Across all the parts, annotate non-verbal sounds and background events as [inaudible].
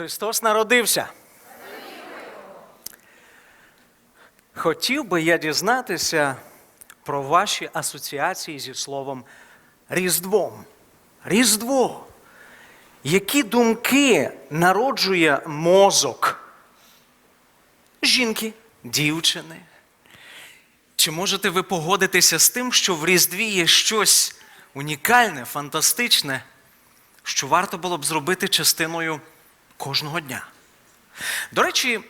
Христос народився. Хотів би я дізнатися про ваші асоціації зі словом Різдвом. Різдво. Які думки народжує мозок жінки, дівчини? Чи можете ви погодитися з тим, що в Різдві є щось унікальне, фантастичне, що варто було б зробити частиною кожного дня? До речі,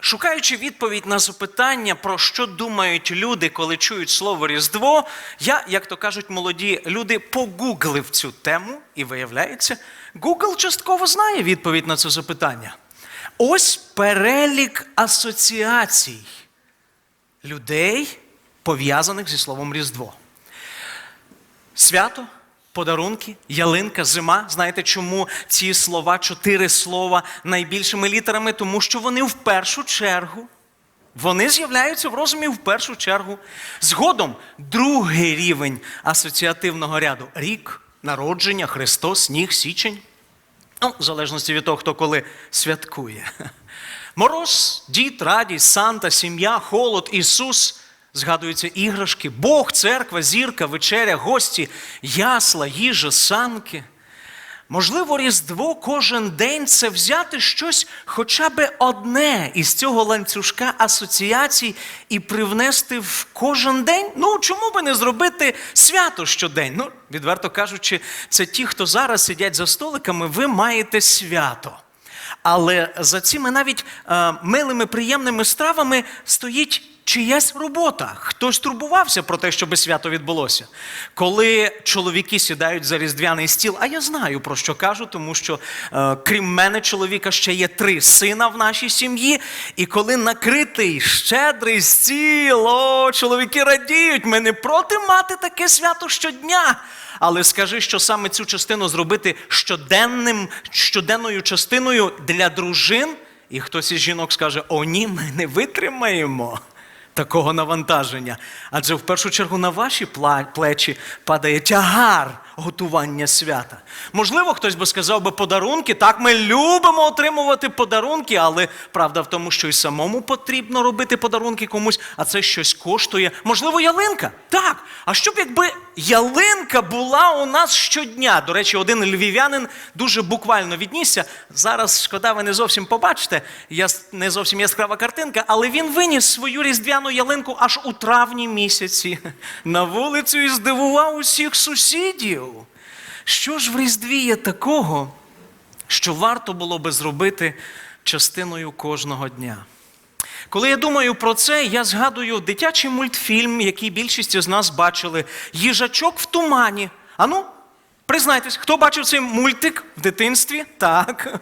шукаючи відповідь на запитання, про що думають люди, коли чують слово Різдво, я, як то кажуть молоді люди, погуглив цю тему, і виявляється, Google частково знає відповідь на це запитання. Ось перелік асоціацій людей, пов'язаних зі словом Різдво. Свято, подарунки, ялинка, зима. Знаєте, чому ці слова, чотири слова найбільшими літерами? Тому що вони в першу чергу. Вони з'являються в розумі в першу чергу. Згодом другий рівень асоціативного ряду рік, народження, Христос, сніг, січень. Ну, в залежності від того, хто коли святкує. Мороз, дід, радість, Санта, сім'я, холод, Ісус. Згадуються іграшки, Бог, церква, зірка, вечеря, гості, ясла, їжа, санки. Можливо, Різдво кожен день це взяти щось хоча б одне із цього ланцюжка асоціацій і привнести в кожен день. Ну, чому би не зробити свято щодень? Ну, відверто кажучи, це ті, хто зараз сидять за столиками, ви маєте свято. Але за цими навіть е, милими, приємними стравами стоїть чиясь робота. Хтось турбувався про те, щоб свято відбулося. Коли чоловіки сідають за різдвяний стіл, а я знаю про що кажу, тому що е, крім мене, чоловіка ще є три сина в нашій сім'ї. І коли накритий щедрий стіл, о, чоловіки радіють, ми не проти мати таке свято щодня. Але скажи, що саме цю частину зробити щоденним, щоденною частиною для дружин, і хтось із жінок скаже: О, ні, ми не витримаємо такого навантаження. Адже в першу чергу на ваші плечі падає тягар готування свята. Можливо, хтось би сказав би подарунки. Так, ми любимо отримувати подарунки, але правда в тому, що і самому потрібно робити подарунки комусь, а це щось коштує. Можливо, ялинка. Так. А що б якби ялинка була у нас щодня? До речі, один львів'янин дуже буквально віднісся. Зараз шкода, ви не зовсім побачите. Я не зовсім яскрава картинка, але він виніс свою різдвяну ялинку аж у травні місяці [laughs] на вулицю і здивував усіх сусідів. Що ж в Різдві є такого, що варто було би зробити частиною кожного дня? Коли я думаю про це, я згадую дитячий мультфільм, який більшість з нас бачили Їжачок в тумані. Ану, признайтесь, хто бачив цей мультик в дитинстві? Так.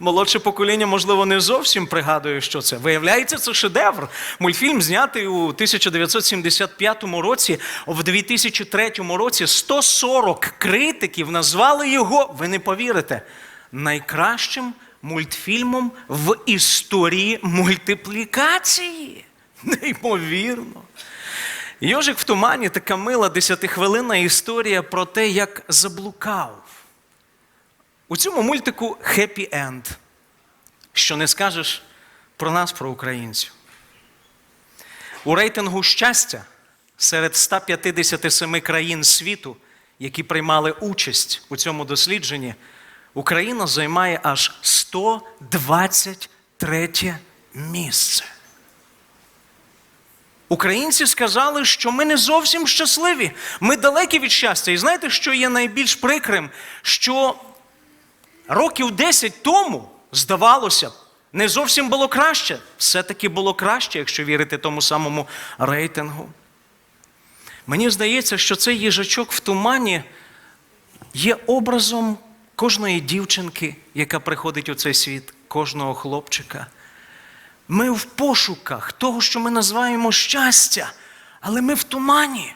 Молодше покоління, можливо, не зовсім пригадує, що це. Виявляється, це шедевр. Мультфільм знятий у 1975 році. В 2003 році 140 критиків назвали його, ви не повірите, найкращим мультфільмом в історії мультиплікації. [laughs] Неймовірно. Йожик в тумані така мила десятихвилинна історія про те, як заблукав. У цьому мультику хеппі енд. Що не скажеш про нас, про українців. У рейтингу щастя серед 157 країн світу, які приймали участь у цьому дослідженні, Україна займає аж 123 місце. Українці сказали, що ми не зовсім щасливі, ми далекі від щастя. І знаєте, що є найбільш прикрим? Що років 10 тому, здавалося б, не зовсім було краще. Все-таки було краще, якщо вірити тому самому рейтингу. Мені здається, що цей їжачок в тумані є образом кожної дівчинки, яка приходить у цей світ, кожного хлопчика. Ми в пошуках того, що ми називаємо щастя, але ми в тумані.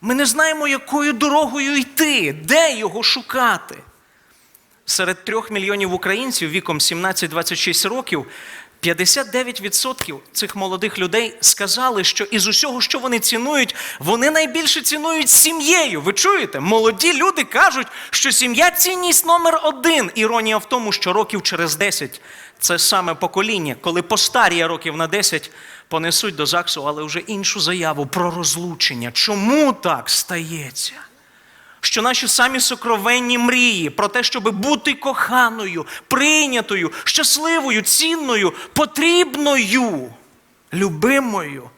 Ми не знаємо, якою дорогою йти, де його шукати. Серед трьох мільйонів українців віком 17-26 років 59% цих молодих людей сказали, що із усього, що вони цінують, вони найбільше цінують сім'єю. Ви чуєте? Молоді люди кажуть, що сім'я цінність номер один. Іронія в тому, що років через 10 це саме покоління, коли постаріє років на 10, понесуть до ЗАГСу, але вже іншу заяву про розлучення. Чому так стається? Що наші самі сокровенні мрії про те, щоб бути коханою, прийнятою, щасливою, цінною, потрібною, любимою,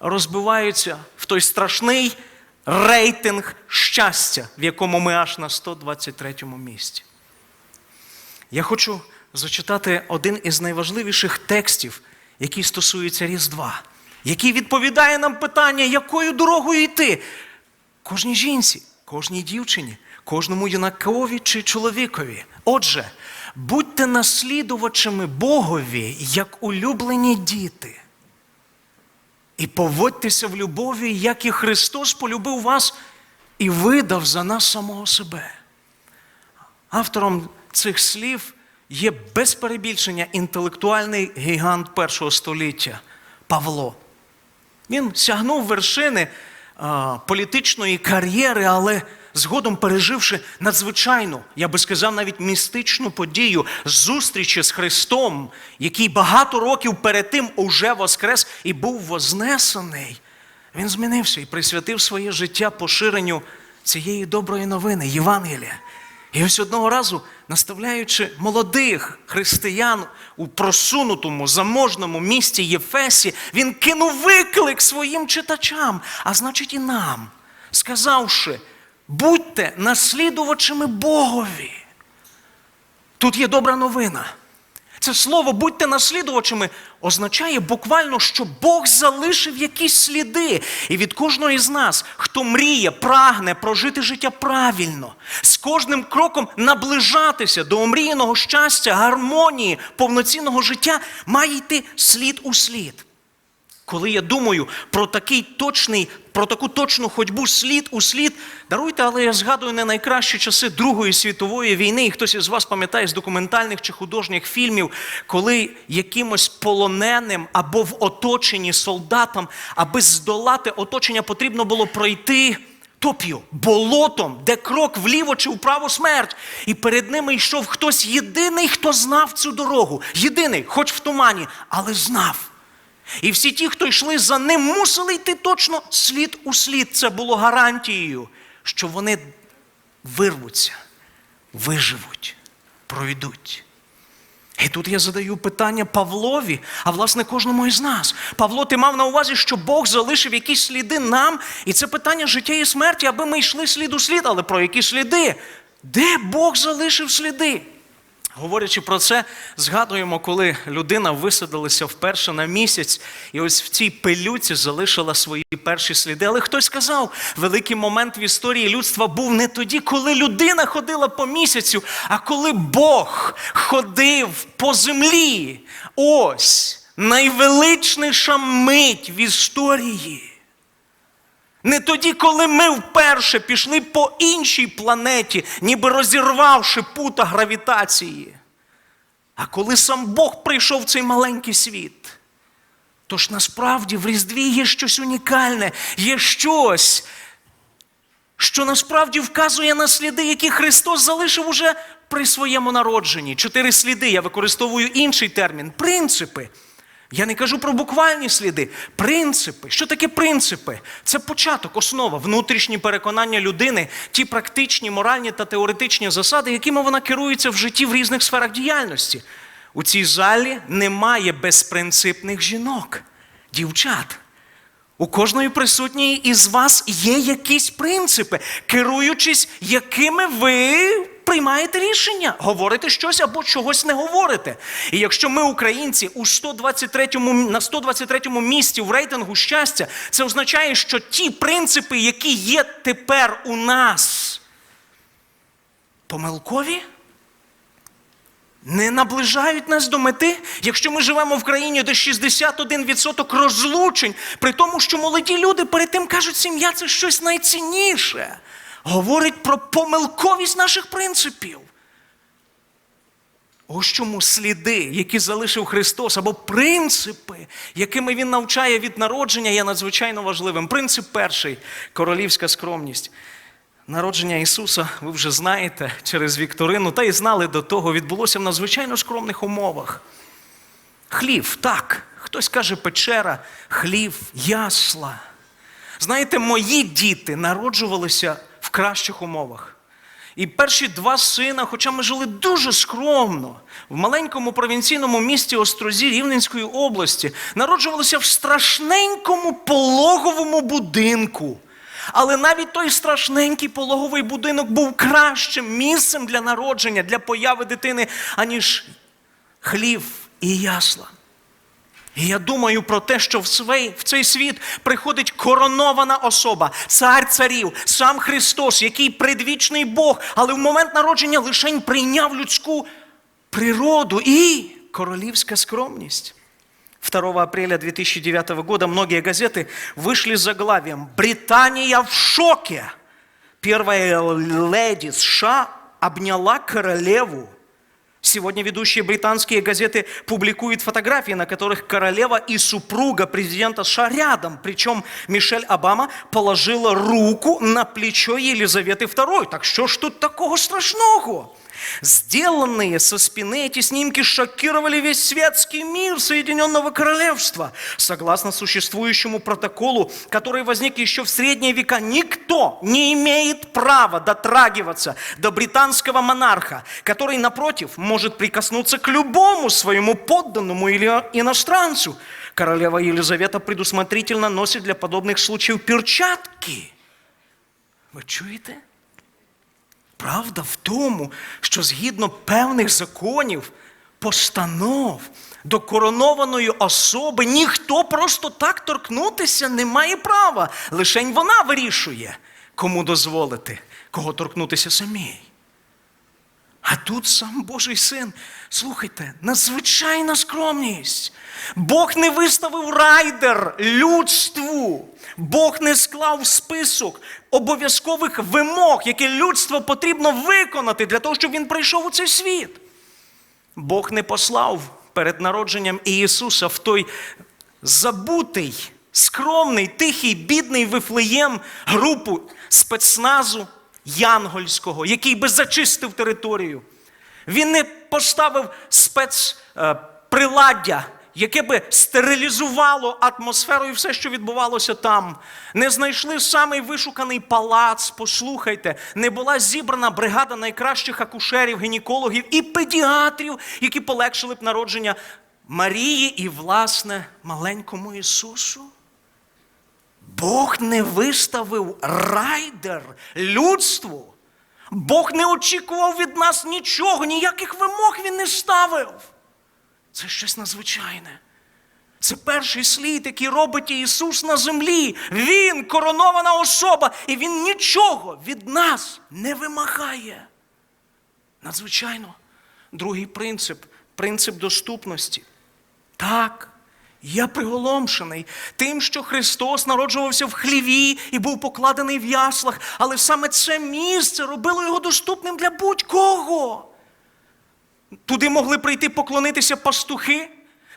розбиваються в той страшний рейтинг щастя, в якому ми аж на 123 місці. Я хочу зачитати один із найважливіших текстів, який стосується Різдва, який відповідає нам питання, якою дорогою йти кожній жінці, кожній дівчині, кожному юнакові чи чоловікові. Отже, будьте наслідувачами Богові, як улюблені діти. І поводьтеся в любові, як і Христос полюбив вас і видав за нас самого себе. Автором цих слів є без перебільшення інтелектуальний гігант першого століття Павло. Він сягнув вершини політичної кар'єри, але згодом переживши надзвичайну, я би сказав, навіть містичну подію зустрічі з Христом, який багато років перед тим уже воскрес і був вознесений, він змінився і присвятив своє життя поширенню цієї доброї новини, Євангелія. І ось одного разу, наставляючи молодих християн у просунутому заможному місті Єфесі, він кинув виклик своїм читачам, а значить і нам, сказавши: будьте наслідувачами Богові. Тут є добра новина. Це слово будьте наслідувачами означає буквально, що Бог залишив якісь сліди. І від кожного із нас, хто мріє, прагне прожити життя правильно, з кожним кроком наближатися до омріяного щастя, гармонії, повноцінного життя, має йти слід у слід. Коли я думаю про такий точний, про таку точну ходьбу слід у слід, даруйте, але я згадую не найкращі часи Другої світової війни, і хтось із вас пам'ятає з документальних чи художніх фільмів, коли якимось полоненим або в оточенні солдатам, аби здолати оточення, потрібно було пройти. Топ'ю, болотом, де крок вліво чи вправо смерть. І перед ними йшов хтось єдиний, хто знав цю дорогу. Єдиний, хоч в тумані, але знав. І всі ті, хто йшли за ним, мусили йти точно слід у слід. Це було гарантією, що вони вирвуться, виживуть, пройдуть. І тут я задаю питання Павлові, а власне кожному із нас. Павло, ти мав на увазі, що Бог залишив якісь сліди нам, і це питання життя і смерті, аби ми йшли слід у слід, але про які сліди? Де Бог залишив сліди? Говорячи про це, згадуємо, коли людина висадилася вперше на місяць, і ось в цій пилюці залишила свої перші сліди. Але хтось сказав, великий момент в історії людства був не тоді, коли людина ходила по місяцю, а коли Бог ходив по землі. Ось найвеличніша мить в історії. Не тоді, коли ми вперше пішли по іншій планеті, ніби розірвавши пута гравітації. А коли сам Бог прийшов в цей маленький світ. Тож насправді в Різдві є щось унікальне, є щось, що насправді вказує на сліди, які Христос залишив уже при своєму народженні. Чотири сліди, я використовую інший термін принципи. Я не кажу про буквальні сліди, принципи. Що таке принципи? Це початок, основа, внутрішні переконання людини, ті практичні, моральні та теоретичні засади, якими вона керується в житті в різних сферах діяльності. У цій залі немає безпринципних жінок, дівчат. У кожної присутньої із вас є якісь принципи, керуючись, якими ви приймаєте рішення, говорите щось або чогось не говорите. І якщо ми, українці, у 123-му, на 123-му місці в рейтингу щастя, це означає, що ті принципи, які є тепер у нас, помилкові. Не наближають нас до мети, якщо ми живемо в країні, де 61% розлучень, при тому, що молоді люди перед тим кажуть, сім'я це щось найцінніше. Говорить про помилковість наших принципів. Ось чому сліди, які залишив Христос, або принципи, якими Він навчає від народження, є надзвичайно важливим. Принцип перший королівська скромність. Народження Ісуса, ви вже знаєте, через Вікторину, та й знали до того, відбулося в надзвичайно скромних умовах. Хлів, так, хтось каже печера, хлів, ясла. Знаєте, мої діти народжувалися в кращих умовах. І перші два сина, хоча ми жили дуже скромно, в маленькому провінційному місті Острозі Рівненської області, народжувалися в страшненькому пологовому будинку. Але навіть той страшненький пологовий будинок був кращим місцем для народження, для появи дитини, аніж хлів і ясла. І я думаю про те, що в свій, в цей світ приходить коронована особа, цар царів, сам Христос, який предвічний Бог, але в момент народження лишень прийняв людську природу і королівська скромність. 2 апреля 2009 года многие газеты вышли с заглавием «Британия в шоке». Первая леди США обняла королеву. Сегодня ведущие британские газеты публикуют фотографии, на которых королева и супруга президента США рядом. Причем Мишель Обама положила руку на плечо Елизаветы II. Так что ж тут такого страшного? Сделанные со спины эти снимки шокировали весь светский мир Соединенного Королевства. Согласно существующему протоколу, который возник еще в средние века, никто не имеет права дотрагиваться до британского монарха, который, напротив, может прикоснуться к любому своему подданному или иностранцу. Королева Елизавета предусмотрительно носит для подобных случаев перчатки. Ви чуєте? Правда в тому, що згідно певних законів, постанов до коронованої особи ніхто просто так торкнутися не має права. Лишень вона вирішує, кому дозволити, кого торкнутися самій. А тут сам Божий син, слухайте, надзвичайна скромність. Бог не виставив райдер людству. Бог не склав список обов'язкових вимог, які людство потрібно виконати для того, щоб він прийшов у цей світ. Бог не послав перед народженням Ісуса в той забутий, скромний, тихий, бідний вифлеєм групу спецназу янгольського, який би зачистив територію. Він не поставив спецприладдя, яке би стерилізувало атмосферу і все, що відбувалося там. Не знайшли самий вишуканий палац, послухайте, не була зібрана бригада найкращих акушерів, гінекологів і педіатрів, які полегшили б народження Марії і, власне, маленькому Ісусу. Бог не виставив райдер людству. Бог не очікував від нас нічого, ніяких вимог він не ставив. Це щось надзвичайне. Це перший слід, який робить Ісус на землі. Він коронована особа, і Він нічого від нас не вимагає. Надзвичайно. Другий принцип принцип доступності. Так, я приголомшений тим, що Христос народжувався в хліві і був покладений в яслах, але саме це місце робило його доступним для будь-кого. Туди могли прийти поклонитися пастухи,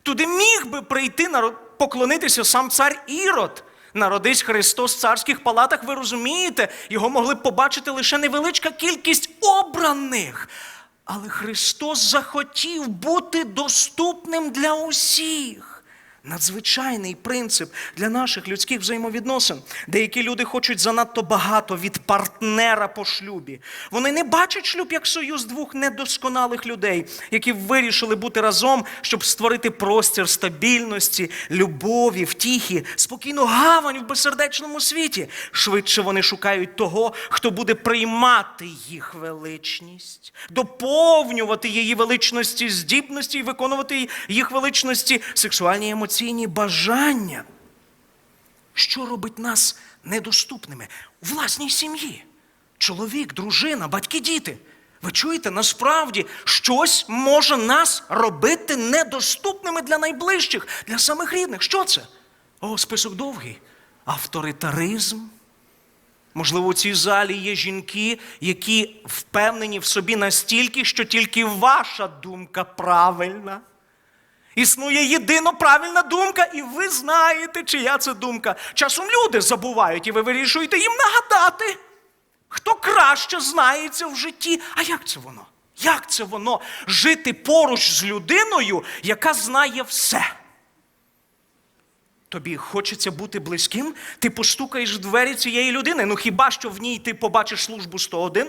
туди міг би прийти поклонитися сам цар Ірод. Народись Христос в царських палатах, ви розумієте, його могли б побачити лише невеличка кількість обраних. Але Христос захотів бути доступним для усіх. Надзвичайний принцип для наших людських взаємовідносин. Деякі люди хочуть занадто багато від партнера по шлюбі. Вони не бачать шлюб як союз двох недосконалих людей, які вирішили бути разом, щоб створити простір стабільності, любові, втіхи, спокійну гавань в безсердечному світі. Швидше вони шукають того, хто буде приймати їх величність, доповнювати її величності, здібності і виконувати їх величності сексуальні емоції емоційні бажання, що робить нас недоступними у власній сім'ї. Чоловік, дружина, батьки, діти. Ви чуєте, насправді щось може нас робити недоступними для найближчих, для самих рідних. Що це? О, список довгий. Авторитаризм, Можливо, у цій залі є жінки, які впевнені в собі настільки, що тільки ваша думка правильна. Існує єдино правильна думка, і ви знаєте, чия це думка. Часом люди забувають, і ви вирішуєте їм нагадати, хто краще знається в житті. А як це воно? Як це воно жити поруч з людиною, яка знає все? Тобі хочеться бути близьким, ти постукаєш в двері цієї людини. Ну хіба що в ній ти побачиш службу 101,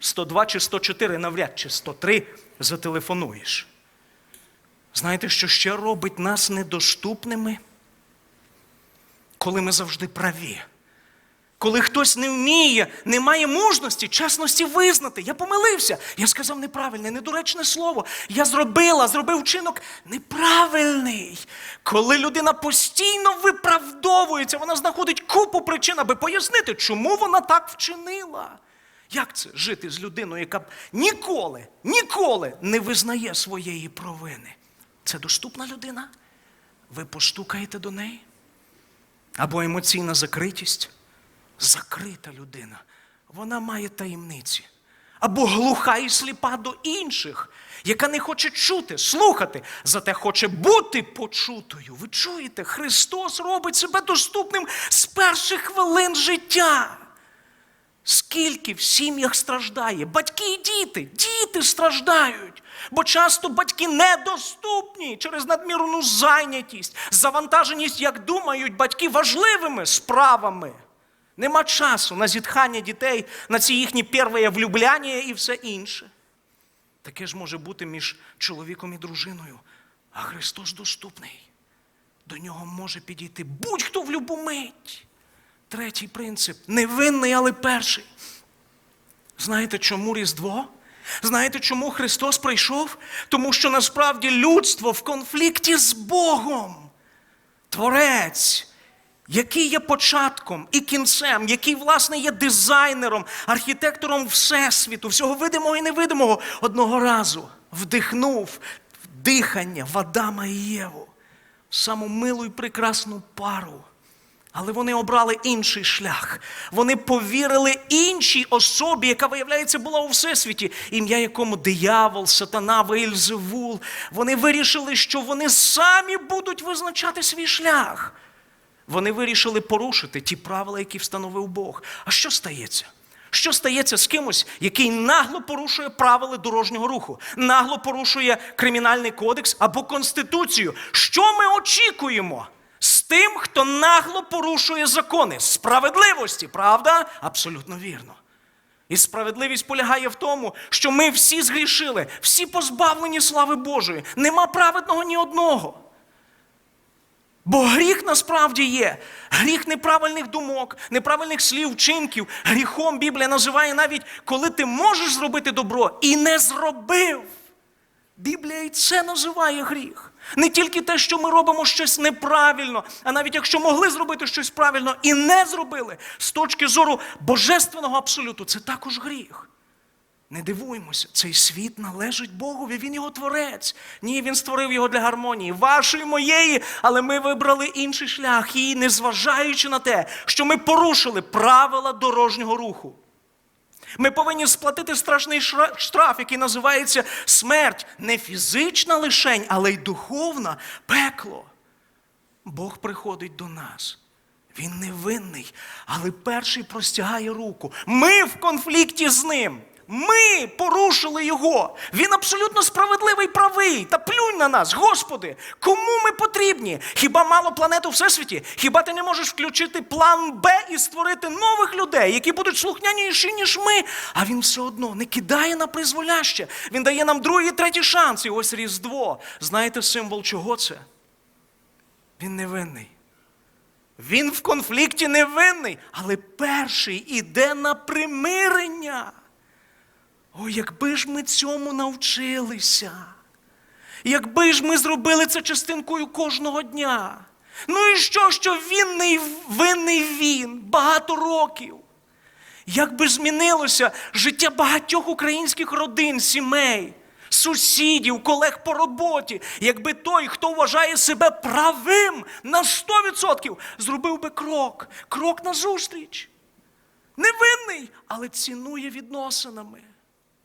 102 чи 104, навряд чи 103 зателефонуєш. Знаєте, що ще робить нас недоступними? Коли ми завжди праві. Коли хтось не вміє, не має мужності, чесності визнати. Я помилився, я сказав неправильне, недоречне слово. Я зробила, зробив вчинок неправильний. Коли людина постійно виправдовується, вона знаходить купу причин, аби пояснити, чому вона так вчинила. Як це жити з людиною, яка ніколи, ніколи не визнає своєї провини? Це доступна людина? Ви постукаєте до неї? Або емоційна закритість? Закрита людина. Вона має таємниці. Або глуха і сліпа до інших, яка не хоче чути, слухати, зате хоче бути почутою. Ви чуєте, Христос робить себе доступним з перших хвилин життя. Скільки в сім'ях страждає? Батьки і діти, діти страждають. Бо часто батьки недоступні через надмірну зайнятість, завантаженість, як думають батьки, важливими справами. Нема часу на зітхання дітей, на ці їхні перве влюбляння і все інше. Таке ж може бути між чоловіком і дружиною, а Христос доступний. До нього може підійти будь-хто в любу мить. Третій принцип невинний, але перший. Знаєте, чому Різдво? Знаєте, чому Христос прийшов? Тому що насправді людство в конфлікті з Богом. Творець, який є початком і кінцем, який, власне, є дизайнером, архітектором Всесвіту, всього видимого і невидимого, одного разу вдихнув дихання в Адама і Єву, саму милу і прекрасну пару. Але вони обрали інший шлях. Вони повірили іншій особі, яка, виявляється, була у всесвіті, ім'я якому диявол, сатана, Вейльзевул. Вони вирішили, що вони самі будуть визначати свій шлях. Вони вирішили порушити ті правила, які встановив Бог. А що стається? Що стається з кимось, який нагло порушує правила дорожнього руху, нагло порушує кримінальний кодекс або конституцію? Що ми очікуємо? Тим, хто нагло порушує закони справедливості, правда? Абсолютно вірно. І справедливість полягає в тому, що ми всі згрішили, всі позбавлені слави Божої. Нема праведного ні одного. Бо гріх насправді є. Гріх неправильних думок, неправильних слів, вчинків. Гріхом Біблія називає навіть, коли ти можеш зробити добро і не зробив. Біблія і це називає гріх. Не тільки те, що ми робимо щось неправильно, а навіть якщо могли зробити щось правильно і не зробили, з точки зору божественного абсолюту, це також гріх. Не дивуємося, цей світ належить Богові, він його творець. Ні, він створив його для гармонії, вашої, моєї, але ми вибрали інший шлях, і незважаючи на те, що ми порушили правила дорожнього руху. Ми повинні сплатити страшний штраф, який називається смерть. Не фізична лишень, але й духовна пекло. Бог приходить до нас. Він невинний, але перший простягає руку. Ми в конфлікті з ним. Ми порушили його. Він абсолютно справедливий, правий. Та плюнь на нас, Господи, кому ми потрібні? Хіба мало планет у всесвіті? Хіба ти не можеш включити план Б і створити нових людей, які будуть слухняніші, ніж ми? А він все одно не кидає на призволяще. Він дає нам другий, третій шанс. І ось Різдво. Знаєте символ чого це? Він невинний. Він в конфлікті невинний, але перший іде на примирення. Ой, якби ж ми цьому навчилися. Якби ж ми зробили це частинкою кожного дня. Ну і що, що винний, винний він багато років. Як би змінилося життя багатьох українських родин, сімей, сусідів, колег по роботі, якби той, хто вважає себе правим на 100%, зробив би крок, крок назустріч. невинний, але цінує відносинами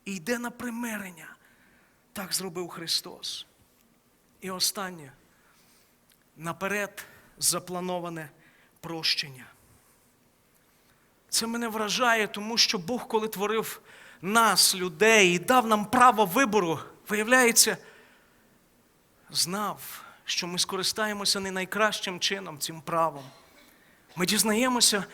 і йде на примирення. Так зробив Христос. І останнє наперед заплановане прощення. Це мене вражає, тому що Бог, коли творив нас, людей, і дав нам право вибору, виявляється, знав, що ми скористаємося не найкращим чином цим правом. Ми дізнаємося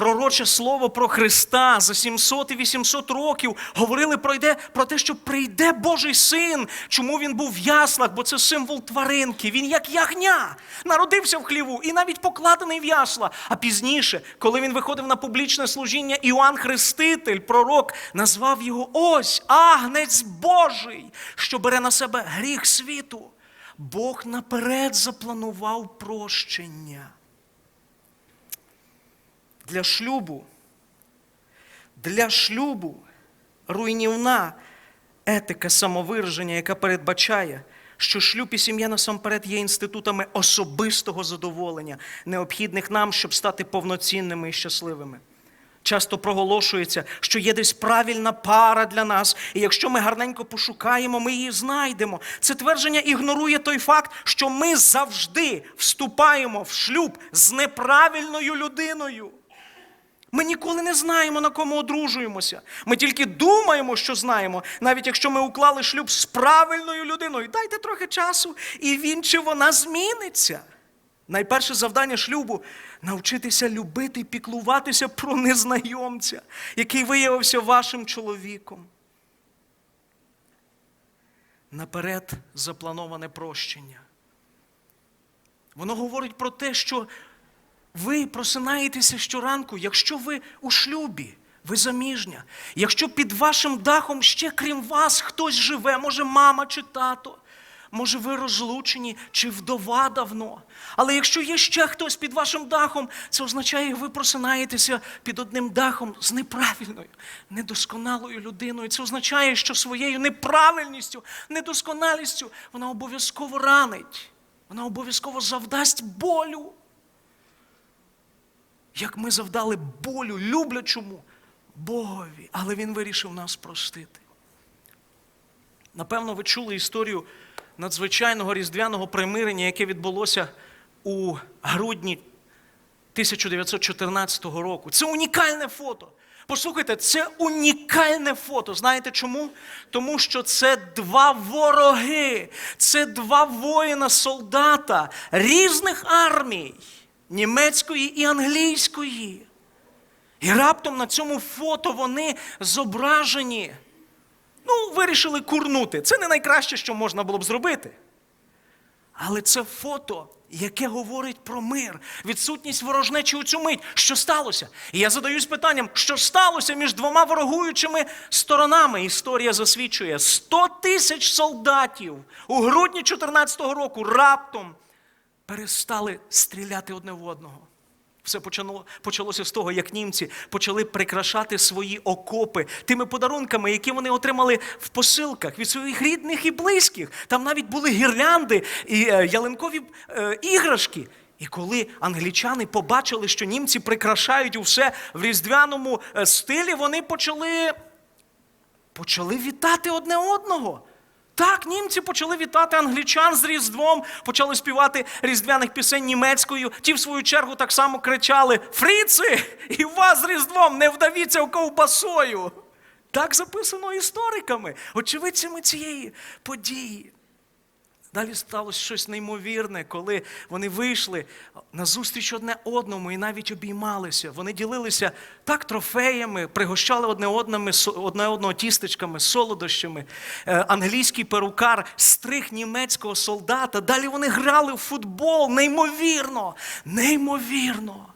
пророче слово про Христа за 700 і 800 років. Говорили про, йде, про те, що прийде Божий син. Чому він був в яслах? Бо це символ тваринки. Він як ягня, народився в хліву і навіть покладений в ясла. А пізніше, коли він виходив на публічне служіння, Іоанн Хреститель, пророк, назвав його ось агнець Божий, що бере на себе гріх світу. Бог наперед запланував прощення для шлюбу, для шлюбу руйнівна етика самовираження, яка передбачає, що шлюб і сім'я насамперед є інститутами особистого задоволення, необхідних нам, щоб стати повноцінними і щасливими. Часто проголошується, що є десь правильна пара для нас, і якщо ми гарненько пошукаємо, ми її знайдемо. Це твердження ігнорує той факт, що ми завжди вступаємо в шлюб з неправильною людиною. Ми ніколи не знаємо, на кому одружуємося. Ми тільки думаємо, що знаємо, навіть якщо ми уклали шлюб з правильною людиною. Дайте трохи часу, і він чи вона зміниться. Найперше завдання шлюбу навчитися любити і піклуватися про незнайомця, який виявився вашим чоловіком. Наперед заплановане прощення. Воно говорить про те, що ви просинаєтеся щоранку, якщо ви у шлюбі, ви заміжня. Якщо під вашим дахом ще крім вас хтось живе, може мама чи тато, може ви розлучені чи вдова давно. Але якщо є ще хтось під вашим дахом, це означає, що ви просинаєтеся під одним дахом з неправильною, недосконалою людиною. Це означає, що своєю неправильністю, недосконалістю вона обов'язково ранить, вона обов'язково завдасть болю як ми завдали болю люблячому Богові, але Він вирішив нас простити. Напевно, ви чули історію надзвичайного різдвяного примирення, яке відбулося у грудні 1914 року. Це унікальне фото. Послухайте, це унікальне фото. Знаєте чому? Тому що це два вороги, це два воїна-солдата різних армій німецької і англійської. І раптом на цьому фото вони зображені. Ну, вирішили курнути. Це не найкраще, що можна було б зробити. Але це фото, яке говорить про мир, відсутність ворожнечі у цю мить. Що сталося? І я задаюсь питанням, що сталося між двома ворогуючими сторонами. Історія засвідчує 100 тисяч солдатів у грудні 2014 року раптом перестали стріляти одне в одного. Все почало, почалося з того, як німці почали прикрашати свої окопи тими подарунками, які вони отримали в посилках від своїх рідних і близьких. Там навіть були гірлянди і е, ялинкові е, іграшки. І коли англічани побачили, що німці прикрашають усе в різдвяному е, стилі, вони почали, почали вітати одне одного. Так, німці почали вітати англічан з Різдвом, почали співати різдвяних пісень німецькою. Ті, в свою чергу, так само кричали: Фріци! І вас з Різдвом не вдавіться ковбасою. Так записано істориками, очевидцями цієї події. Далі сталося щось неймовірне, коли вони вийшли на зустріч одне одному і навіть обіймалися. Вони ділилися так трофеями, пригощали одне одному, одне одного тістечками, солодощами. Е, англійський перукар стриг німецького солдата. Далі вони грали в футбол. Неймовірно, неймовірно.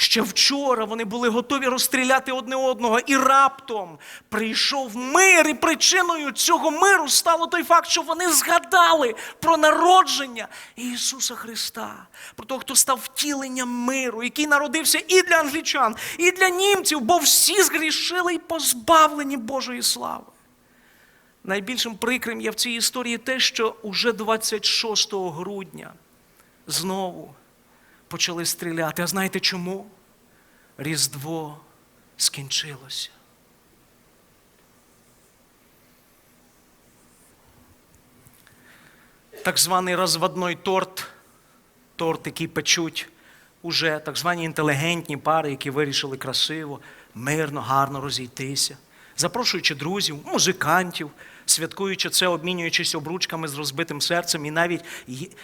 Ще вчора вони були готові розстріляти одне одного, і раптом прийшов мир, і причиною цього миру стало той факт, що вони згадали про народження Ісуса Христа, про того, хто став втіленням миру, який народився і для англічан, і для німців, бо всі згрішили і позбавлені Божої слави. Найбільшим прикрим є в цій історії те, що уже 26 грудня знову почали стріляти. А знаєте чому? Різдво скінчилося. Так званий розводний торт, торт, який печуть уже так звані інтелігентні пари, які вирішили красиво, мирно, гарно розійтися, запрошуючи друзів, музикантів, святкуючи це, обмінюючись обручками з розбитим серцем, і навіть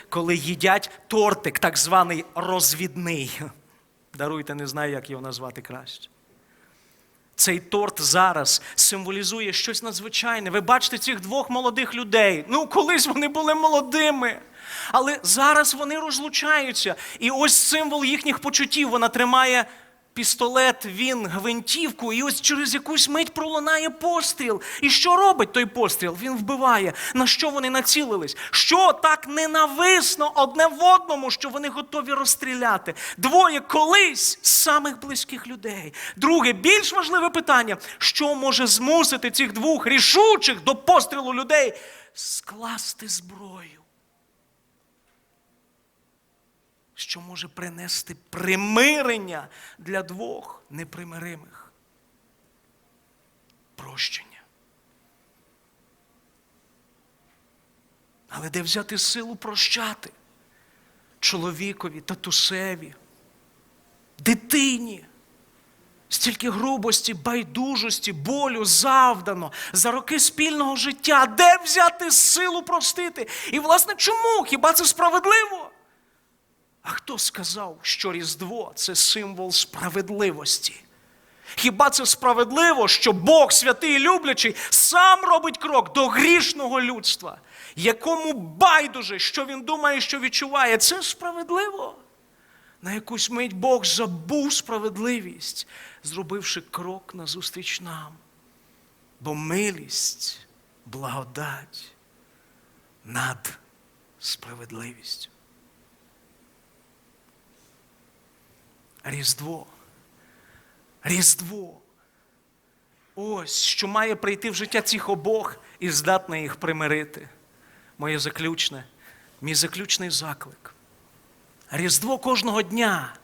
коли їдять тортик, так званий розвідний. [laughs] Даруйте, не знаю, як його назвати краще. Цей торт зараз символізує щось надзвичайне. Ви бачите цих двох молодих людей. Ну, колись вони були молодими. Але зараз вони розлучаються. І ось символ їхніх почуттів. Вона тримає пістолет, він гвинтівку, і ось через якусь мить пролунає постріл. І що робить той постріл? Він вбиває. На що вони націлились? Що так ненависно одне в одному, що вони готові розстріляти? Двоє колись самих близьких людей. Друге, більш важливе питання: що може змусити цих двох рішучих до пострілу людей скласти зброю? Що може принести примирення для двох непримиримих. Прощення. Але де взяти силу прощати? Чоловікові, татусеві, дитині. Стільки грубості, байдужості, болю завдано за роки спільного життя. Де взяти силу простити? І, власне, чому? Хіба це справедливо? А хто сказав, що Різдво це символ справедливості? Хіба це справедливо, що Бог, святий і люблячий, сам робить крок до грішного людства, якому байдуже, що він думає, що відчуває? Це справедливо. На якусь мить Бог забув справедливість, зробивши крок назустріч нам. Бо милість, благодать над справедливістю. Різдво. Різдво. Ось що має прийти в життя цих обох і здатне їх примирити. Моє заключне, мій заключний заклик. Різдво кожного дня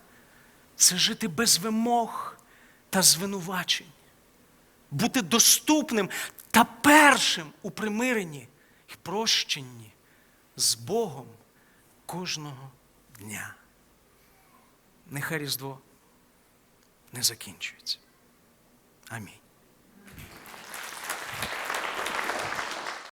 це жити без вимог та звинувачень, бути доступним та першим у примиренні і прощенні з Богом кожного дня нехай Різдво не закінчується. Амінь.